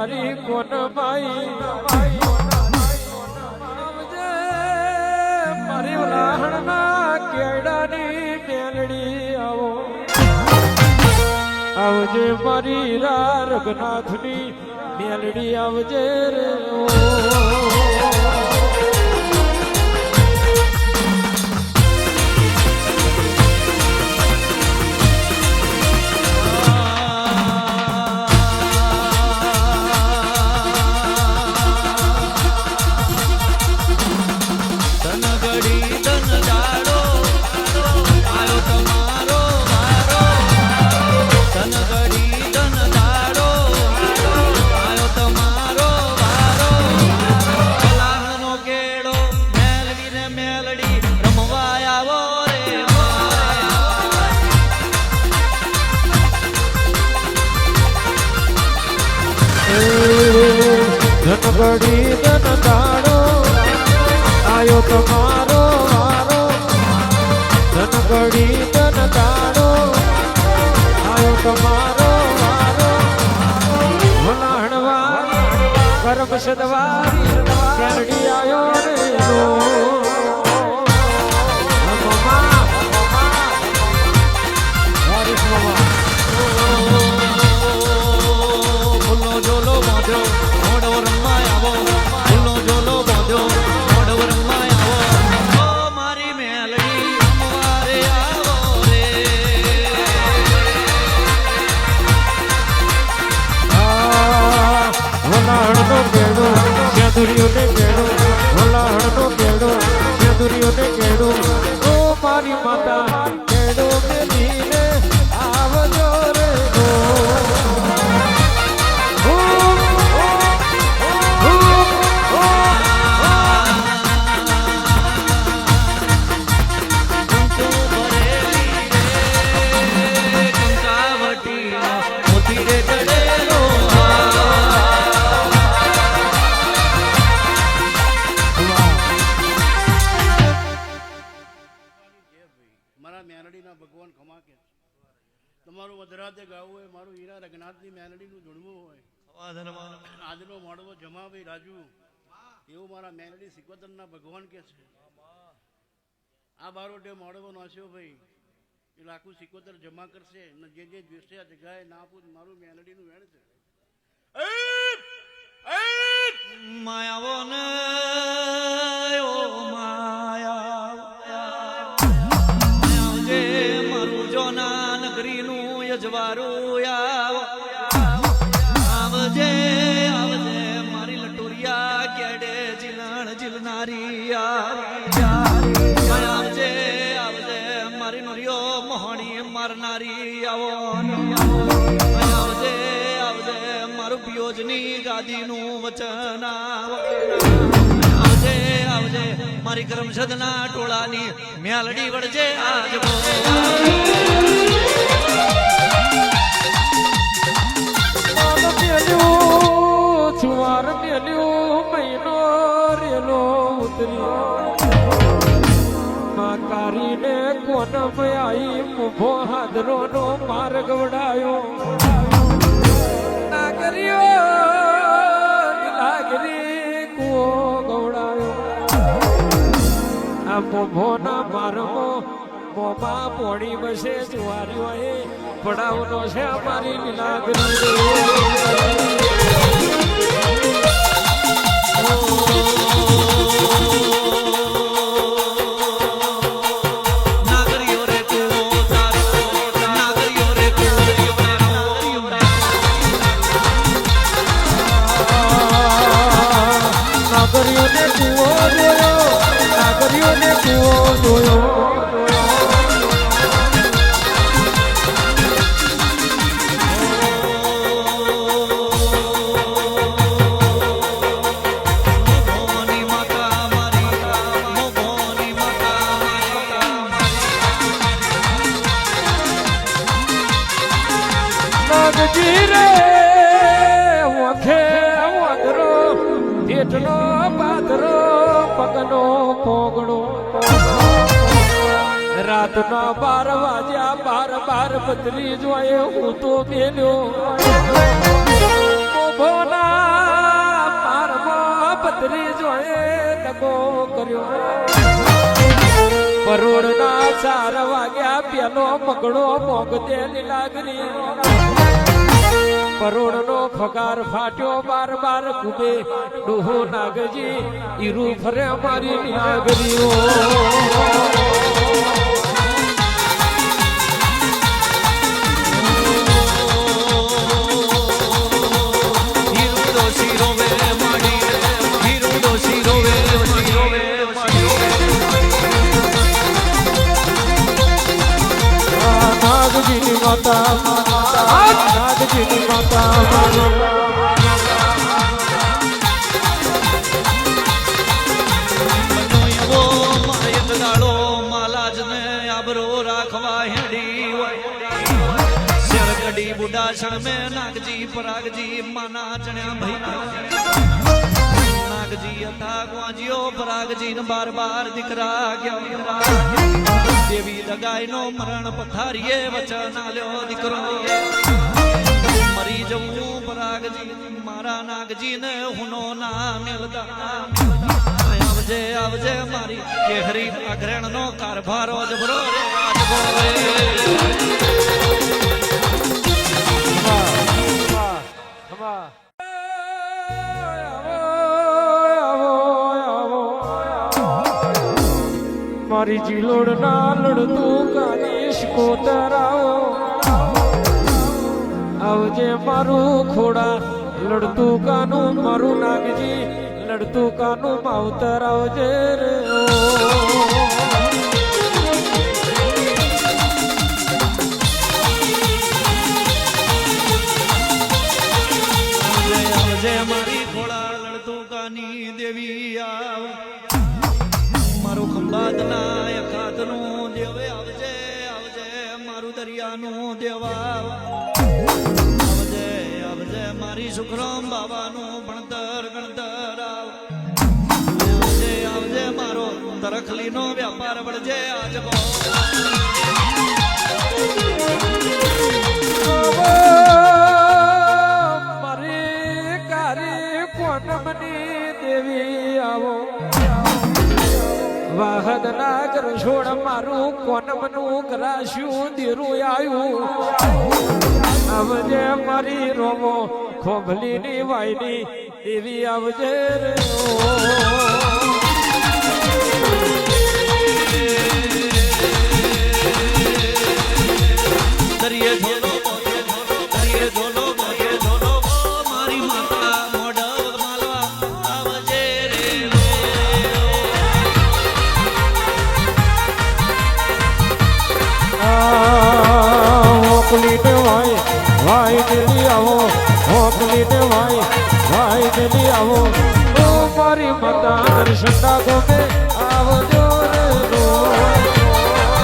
મહિનો કોટ આવજે મારી ઉલાહણના કેડાની મેલડી આવો. આવજે મારી રઘનાથની મેલડી, આવજે રે ઓ ધનગડી ધન દાડો આયો તમારો વારો ધનગડી ધન દાડો આયો તમારો વારો ભલાણવા કરમ સદવારી તમારું ગાવું હોય મારું હીરા રઘનાથની મેલડીનું જોડવું હોય. આજનો મોડવો જમાભાઈ રાજુ. એવું મારા મેલડી સિકોતરના ભગવાન કે છે. આ બારોટે મોડવો નાસ્યો ભાઈ. એ લાખું સિકોતર જમા કરશે ને જે જે જોશે આ જગાએ ના આપું મારું મેલડીનું વેણ છે. માયાવો આવજે આવજે, મારી લટુરિયા કેડે જીલણ જીલનારી આવજે આવજે, મારી નોરિયો મોહણી મારનારી આવો આવજે આવજે, મારું પિયોજની ગાદીનું વચન આવજે આવજે, મારી કરમસદના ટોળાની મ્યાલડી વળજે આજ બો મેલ્યું, મેલ્યો મહિનો રેલો ઉતરી. માં કારીને કોનમ આઈ, મુભો હાદરોનો માર ગવડાયો. નાગરીઓ, લાગરી કુઓ ગવડાયો. આ મોભોના મારમો મોમાં પોડી બસે જુવારીઓએ પડાવનો છે અમારી લીલાગરી નાગરીઓ જેઠનો પાદરો પગનો પોગણો રાતના બાર વાગ્યા બાર બાર બદલી જોયે હું તો મેલ્યો પારમાં પથરી જોએ દગો કર્યો. પરોડના ચાર વાગ્યા પેલો મગડો મોગતે લીલાગરી. પરોડનો ફગાર ફાટ્યો બાર બાર કુબે ડોહો નાગજી ઈરુ ફરે મારી નાગરીઓ. હીરો કડી બુડાસણ મે નાગજી પરાગજી માના ચણ્યા ભાઈ નાગજી હતા ગ્વાજીઓ પરાગજી ને બાર બાર દીકરા ગયા દેવી દગાઈ નો મરણ પથારીએ વચન આલ્યો દીકરો મરી જવું પરાગજી મારા નાગજી ને હુનો ના મેલતા. આવજે આવજે મારી કેહરી અગ્રહણ નો કારભારો જબરો રે આજબો રે. મારી જીલોડ ના લડતું કાનીશ કોતરાઓ આવજે મારું ખોડા. લડતું કાનું મારું નાગજી લડતું કાનું માવતર આવજે રે મારી ખોડા લડતું કાની દેવી આવ. મારું નાયક એકાતનું દેવે આવજે આવજે મારું દરિયાનું દેવા મારી સુખરામ બાબાનું ભણતર, ગણતર આવ. આવજે આવજે, મારો તરખલીનો વ્યાપાર વળજે આજ બહુ. મારી કારી પૂનમની દેવી આવો વાહદ નાગર છોડ મારું કોનમનું કરાશ્યું દીરું આવ્યું આવજે, મારી રોમો ખોભલીની વાયની એવી આવજે રે આવો. ઓ મારી માતા દર્શના ગોમે આવજો રે.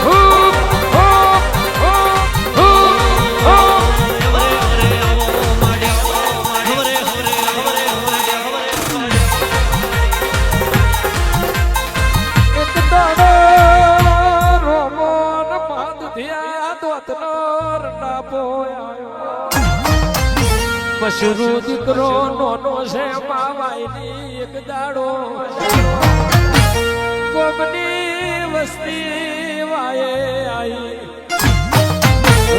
રો તો હો, ના હુ, મશરૂ દીકરો નોનો છે માવાઈની એક દાડો. ગોમની વસ્તી વાયે આઈ.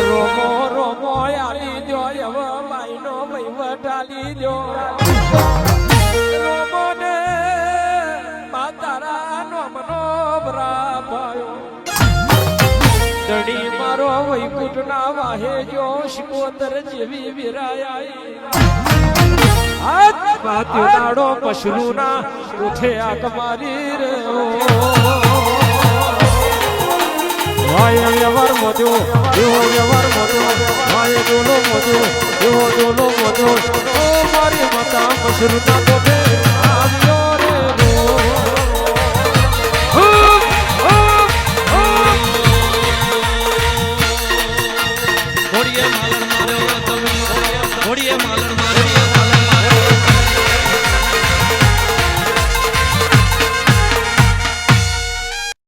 રોમો રોમો આલી દ્યો, એવ માઈનો વહીવટ આલી દ્યો. રોમોને માતારા નોમનો ભરાભાયો ધણી મારો વૈકુંઠ ના વાહે જો શિકોતર જેવી માથે દાડો પશરુના ઉઠે આક મારી રે વ્યવહાર મોજો, એવો વ્યવહાર મોજો ભાઈ જોલો મોજો, એવો જોલો મોજો. મારી માતા પશરુના તો આવ્યો.